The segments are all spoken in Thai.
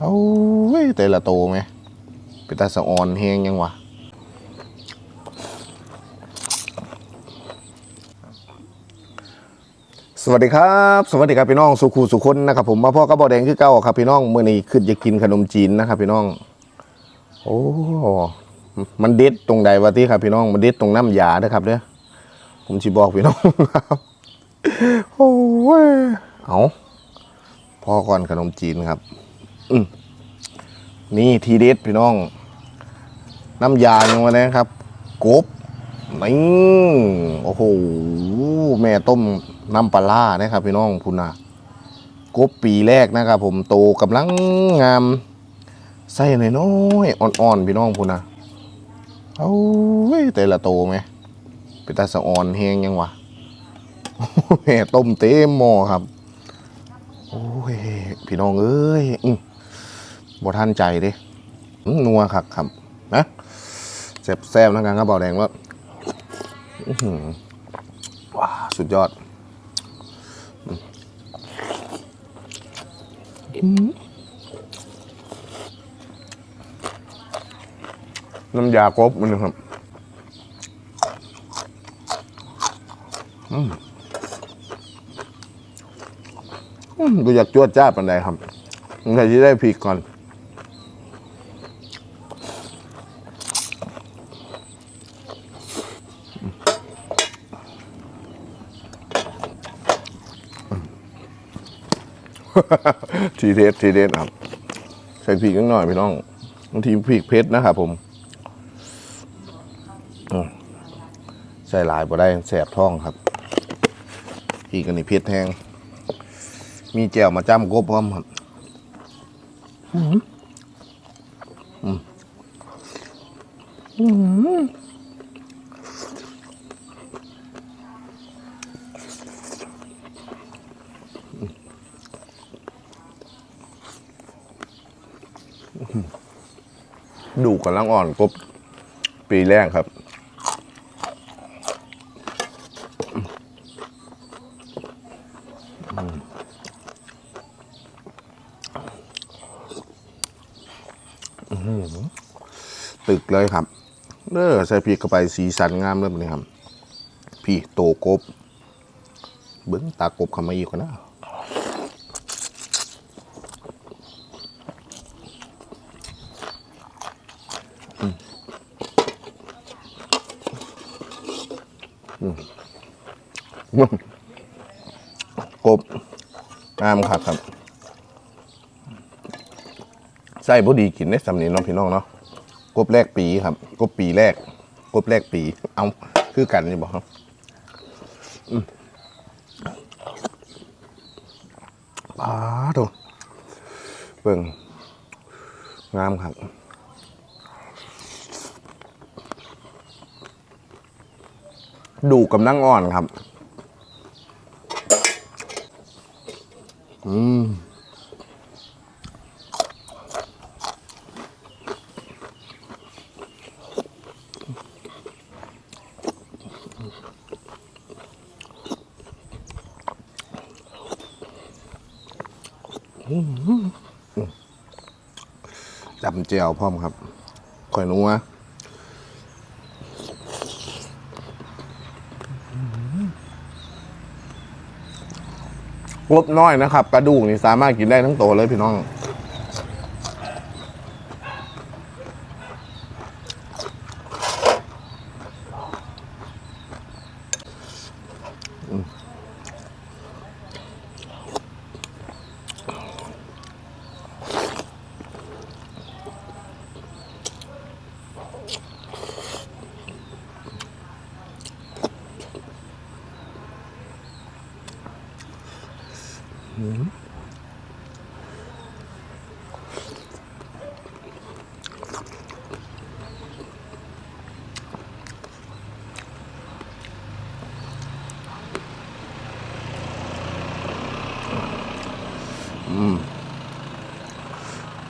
โอ้ยแต่ละโตไหมเป็นตาสะออนแหงยังวะสวัสดีครับ สวัสดีครับพี่น้องสุขูสุคนนะครับผมมาพ่อกระบอกแดงคือเก้าครับพี่น้องเมื่อนี้ขึ้นจะกินขนมจีนนะครับพี่น้อง โอ้มันเด็ดตรงใดวะที่ครับพี่น้องมันเด็ดตรงน้ำยาเด้อครับเด้อผมสิบอกพี่น้องครับโอ้ยเอาพ่อก่อนขนมจีนครับ นี่ทีเด็ดพี่น้อง น้ำยาอย่างวันนี้ครับกบนี่โอ้โหแม่ต้มน้ำปลานะครับ พี่น้องพุนนะกบปีแรกนะครับ ผมโตกำลังงามใส่น้อยอ่อนๆพี่น้องพุนนะเอ้ยแต่ละโตไหมเป็นตาสะอ่อนแหงยังวะแม่ต้มเต็มหม้อครับ โอ้ย พี่น้องเอ้ยอือ บ่ท่านใจด้อื้อนัวคักครับนะแซ่บแซ่บๆนะกันครับเบาแดงว่าว้าสุดยอดน้ำยากรบมันครับอืมอืมดูอยากจวดจ้าปันใดครับใส่ที่ได้พริกก่อน ทีเด็ดทีเด็ดครับ ใส่พริกนิดหน่อยพี่น้องบางทีพริกเผ็ดนะครับผมอืมใส่หลายบ่ได้แสบท้องครับพริกกันนี่เผ็ดแห้งมีแจ่วมาจ้ำกบพร้อมครับอืมอืม ดูกำลังอ่อนกบปีแรกครับ ตึกเลยครับเด้อใส่พริกเข้าไปสีสันงามเลยนี้ครับ พี่โตกบ เบิ้งตากบเข้ามาอีกก่อนนะอืมอืม กบงามครับครับใส่พอดีกินได้สำเนียงน้องพี่น้องเนาะกบแรกปีครับ กบปีแรก กบแรกปี เอาคือกันนี่บอกครับอืมป้าโถเบิ่งงามครับ ดูกำลังอ่อนครับ อืมจับเจียวพร้อมครับข่อยนัว ลบน้อยนะครับ กระดูกนี่สามารถกินได้ทั้งตัวเลยพี่น้อง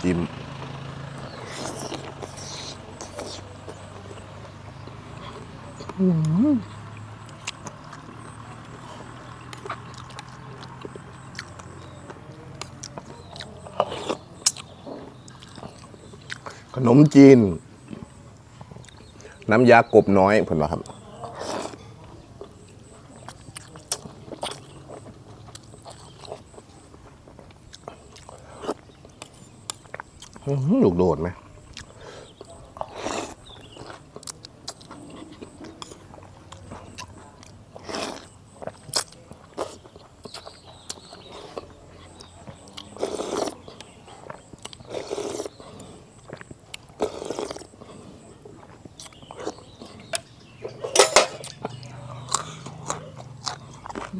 จิ้ม ข นมจีน น้ำยากบน้อยเพิ่นว่าครับอื้อหือลูกโดดไหม ผู้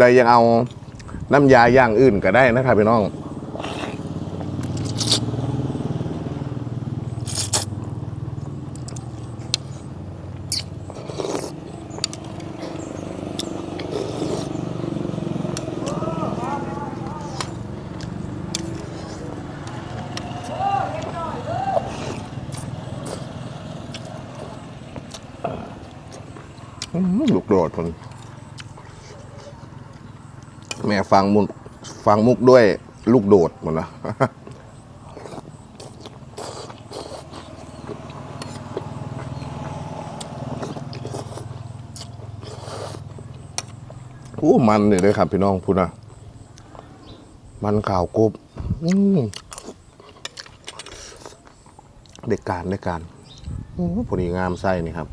ใดยังเอาน้ำยาอย่างอื่นก็ได้นะครับพี่น้อง โดดคนแม่ฟังมุกฟังมุกด้วยลูกโดดหมดนะโอ้มันเลยเลยครับพี่น้องพูดนะมันข่าวกบเด็กการเด็กการโอ้พอดีงามไส้นี่ครับ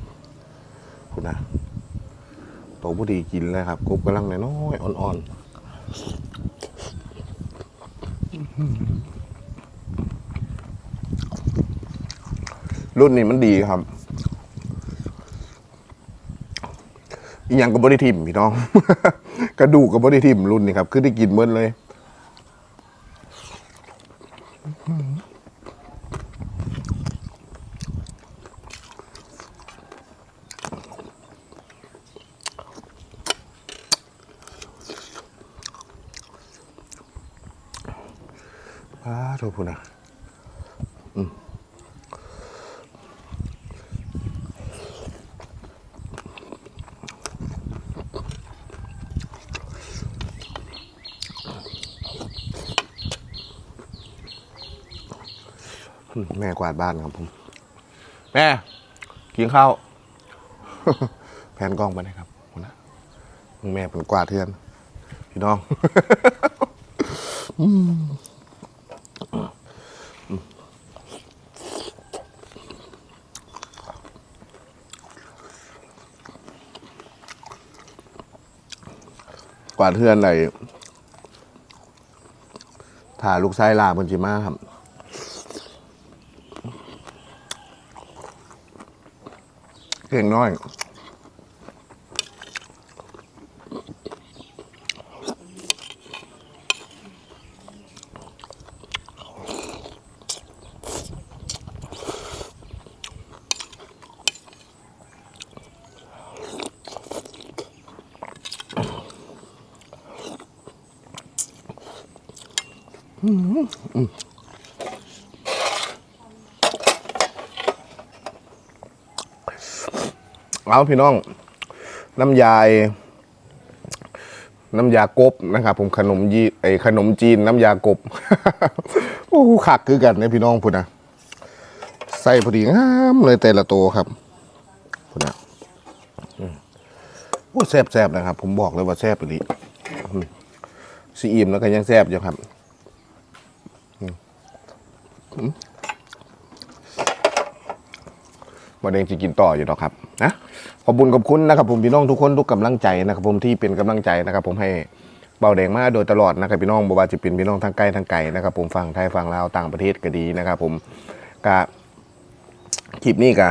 พูดนะ โตพอดีกินเลยครับกบกำลังน้อยอ่อนๆ รุ่นนี้มันดีครับอีหยังกับบริทิมพี่น้อง กระดูกกับบริทิมรุ่นนี้ครับ คือได้กินเมื่อเลย อ้าโทษพูนะอืมแม่กวาดบ้านครับผม แม่ กินข้าว แผนกล้องไปเลยครับคุณนะแม่เป็นกวาดเทือน พี่น้อง กวาดเทือนไหนถ่าลูกชายลาบนจิมาครับเก่งน้อย เอาพี่น้อง น้ำยาย น้ำยากบนะครับ ผมขนมยีไอขนมจีนน้ำยากบโอ้ขักคือกันนะพี่น้องพูดนะใส่พอดีงามเลยแต่ละตัวครับพูดนะโอ้แซ่บแซบๆนะครับ ผมบอกเลยว่าแซ่บไปดิซีอิมแล้วก็ยังแซ่บอยู่ครับ มาเดงจะกินต่ออยู่หรอกครับนะขอบคุญขอบคุณนะครับ ผมพี่น้องทุกคนทุกกำลังใจนะครับ ผมที่เป็นกำลังใจนะครับ ผมให้เบาแดงมาโดยตลอดนะครับพี่น้องบ่ว่าจะเป็นพี่น้องทางใกล้ทางไกลนะครับ ผมฝั่งไทยฝั่งลาวต่างประเทศก็ดีนะครับ ผมกะคลิปนี้กะ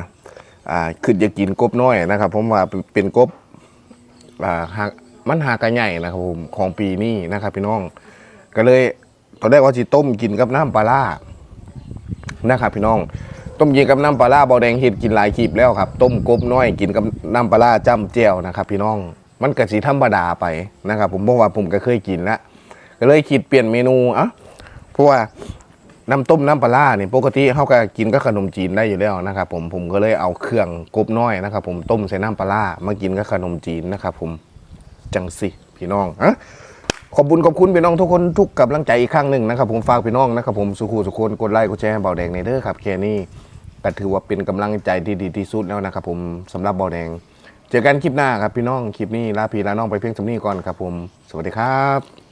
อ่าคือจะกินกบน้อยนะครับ ผมว่าเป็นกบอ่าหากมันหากระใหญ่นะครับผมของปีนี้นะครับ พี่น้อง ก็เลยตอนแรกว่าจะต้มกินกับน้ำปลาร้า นะครับพี่น้อง ต้มยีกับน้ำปลาร้าบาแดงเห็ดกินหลายคลิปแล้วครับ ต้มกบน้อยกินกับน้ำปลาร้าจ้ำเจียวนะครับพี่น้อง มันก็สีธรรมดาไปนะครับ ผมบอกว่าผมก็เคยกินแล้วก็เลยคิดเปลี่ยนเมนูอะเพราะว่าน้ำต้มน้ำปลาร้าเนี่ยปกติเขาก็กินกับขนมจีนได้อยู่แล้วนะครับผมผมก็เลยเอาเครื่องกบน้อยนะครับ ผมต้มใส่น้ำปลาร้ามากินกับขนมจีนนะครับผมจังสิพี่น้องอะ ขอบคุณขอบคุณพี่น้องทุกคนทุกกำลังใจอีกครั้งหนึ่งนะครับผมฝากพี่น้องนะครับผมสุขุสุคนกดไลค์กดแชร์ให้เบาแดงในเด้อครับแค่นี้ก็ถือว่าเป็นกำลังใจที่ดีที่สุดแล้วนะครับผมสำหรับเบาแดง เจอกันคลิปหน้าครับพี่น้องคลิปนี้ลาพี่ลาน้องไปเพียงสำนี้ก่อนครับผม สวัสดีครับ